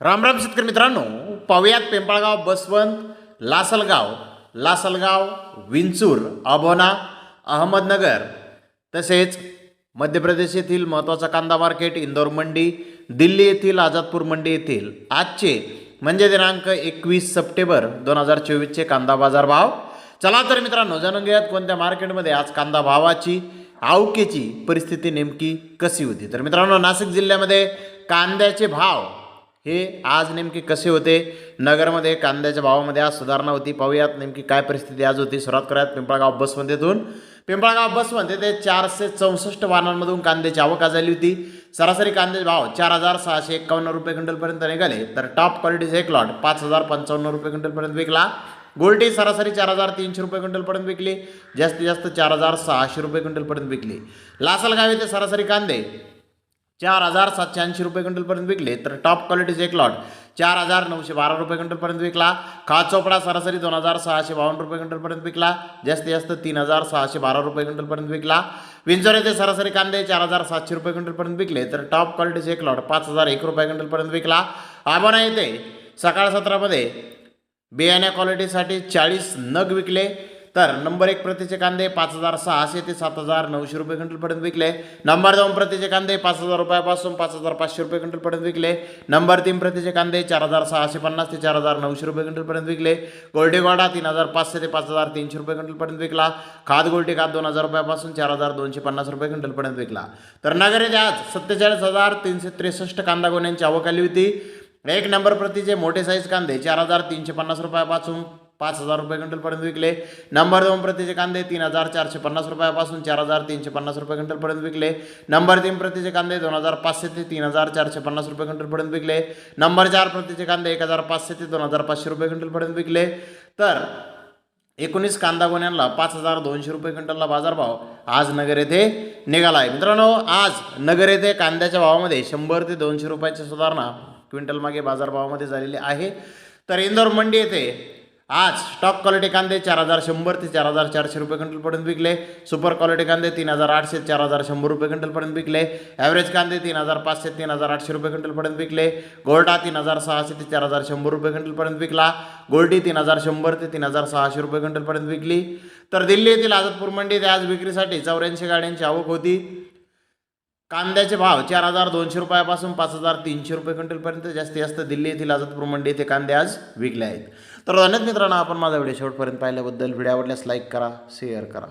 रामराम शेतकरी मित्रांनो पाहुयात पिंपळगाव बसवंत लासलगाव. लासलगाव विंचूर अबोना अहमदनगर. तसेच मध्य प्रदेश येथील महत्त्वाचा कांदा मार्केट इंदोर मंडी दिल्ली येथील आझादपूर मंडी येथील आजचे म्हणजे दिनांक एकवीस सप्टेंबर दोन हजार चोवीसचे कांदा बाजार भाव चला तर मित्रांनो जाणून घेऊयात कोणत्या मार्केटमध्ये आज कांदा भावाची आवकेची परिस्थिती नेमकी कशी होती. तर मित्रांनो नाशिक जिल्ह्यामध्ये कांद्याचे भाव हे आज नेमके कसे होते? नगरमध्ये कांद्याच्या भावामध्ये आज सुधारणा होती. पाहूयात नेमकी काय परिस्थिती आज होती. सुरुवात करूयात पिंपळगाव बसमध्येतून पिंपळगाव बसमध्ये ते चारशे चौसष्ट वाहनांमधून कांद्याची आवक झाली होती. सरासरी कांद्याचे भाव चार हजार सहाशे एक्कावन्न रुपये क्विंटलपर्यंत निघाले. तर टॉप क्वालिटीचा एक लॉट पाच हजार पंचावन्न रुपये क्विंटलपर्यंत विकला. गोल्टी सरासरी चार हजार तीनशे रुपये क्विंटलपर्यंत विकली. जास्तीत जास्त चार हजार सहाशे रुपये क्विंटलपर्यंत विकली. लासलगाव येथे सरासरी कांदे चार हजार सातशे ऐंशी रुपये क्विंटलपर्यंत विकले. तर टॉप क्वालिटीचे एक लॉट चार हजार नऊशे बारा रुपये क्विंटलपर्यंत विकला. खा चोपडा सरासरी दोन हजार सहाशे बावन्न रुपये क्विंटलपर्यंत विकला. जास्तीत जास्त तीन हजार सहाशे बारा रुपये क्विंटलपर्यंत विकला. विंजोर येथे सरासरी कांदे चार हजार सातशे रुपये क्विंटलपर्यंत विकले. तर टॉप क्वालिटीचे एक लॉट पाच हजार एक रुपये क्विंटलपर्यंत विकला. आबाना येथे सकाळ सत्रामध्ये बियाण्या क्वालिटीसाठी चाळीस नग विकले. तर नंबर एक प्रतीचे कांदे पाच हजार सहाशे ते सात हजार नऊशे रुपये क्विंटलपर्यंत विकले. नंबर दोन प्रतीचे कांदे पाच हजार रुपयापासून पाच हजार पाचशे रुपये क्विंटलपर्यंत विकले. नंबर तीन प्रतीचे कांदे चार हजार सहाशे पन्नास ते चार हजार नऊशे रुपये क्विंटलपर्यंत विकले. गोल्डेगोडा तीन हजार पाचशे ते पाच हजार तीनशे रुपये क्विंटलपर्यंत विकला. खाद गोल्टी खाद दोन हजार रुपयापासून चार हजार दोनशे पन्नास रुपये क्विंटलपर्यंत विकला. तर नगर येथे आज सत्तेचाळीस हजार तीनशे त्रेसष्ट कांदा गोण्यांची आवक आली होती. एक नंबर प्रतीचे मोठे साईज कांदे चार हजार तीनशे पन्नास रुपयापासून पाच हजार रुपये क्विंटलपर्यंत विकले. नंबर दोन प्रतीचे कांदे तीन हजार चारशे पन्नास रुपयापासून चार हजार तीनशे पन्नास रुपये क्विंटलपर्यंत विकले. नंबर तीन प्रतीचे कांदे दोन हजार पाचशे ते तीन हजार चारशे पन्नास रुपये क्विंटलपर्यंत विकले. नंबर चार प्रतीचे कांदे एक हजार पाचशे ते दोन हजार पाचशे रुपये क्विंटलपर्यंत विकले. तर एकोणीस कांदा गोण्यांना पाच हजार दोनशे रुपये क्विंटलला बाजारभाव आज नगर येथे निघाला आहे मित्रांनो आज नगर येथे कांद्याच्या भावामध्ये शंभर ते दोनशे रुपयाची सुधारणा क्विंटल मागे बाजारभावामध्ये झालेली आहे. तर इंदोर मंडी येथे आज स्टॉक क्वालिटी कांदे चार हजार शंभर ते चार हजार चारशे रुपये क्विंटलपर्यंत विकले. सुपर क्वालिटी कांदे तीन हजार आठशे चार हजार शंभर रुपये क्विंटलपर्यंत विकले. ॲव्हरेज कांदे तीन हजार पाचशे तीन हजार आठशे रुपये क्विंटलपर्यंत विकले. गोल्डा तीन हजार सहाशे ते चार हजार शंभर रुपये क्विंटलपर्यंत विकला. गोल्डी तीन हजार शंभर ते तीन हजार सहाशे रुपये क्विंटलपर्यंत विकली. तर दिल्ली येथील आझादपूर मंडीत आज विक्रीसाठी चौऱ्याऐंशी गाड्यांची आवक होती. कांद्याचे भाव चार हजार दोनशे रुपयापासून पाच हजार तीनशे रुपये क्विंटलपर्यंत जास्तीत जास्त दिल्ली येथील आझादपूर मंडी येथे कांदे आज विकले आहेत. तर अनेक मित्रांनो आपण माझा व्हिडिओ शेवटपर्यंत पाहिल्याबद्दल. व्हिडिओ आवडल्यास लाईक करा शेअर करा.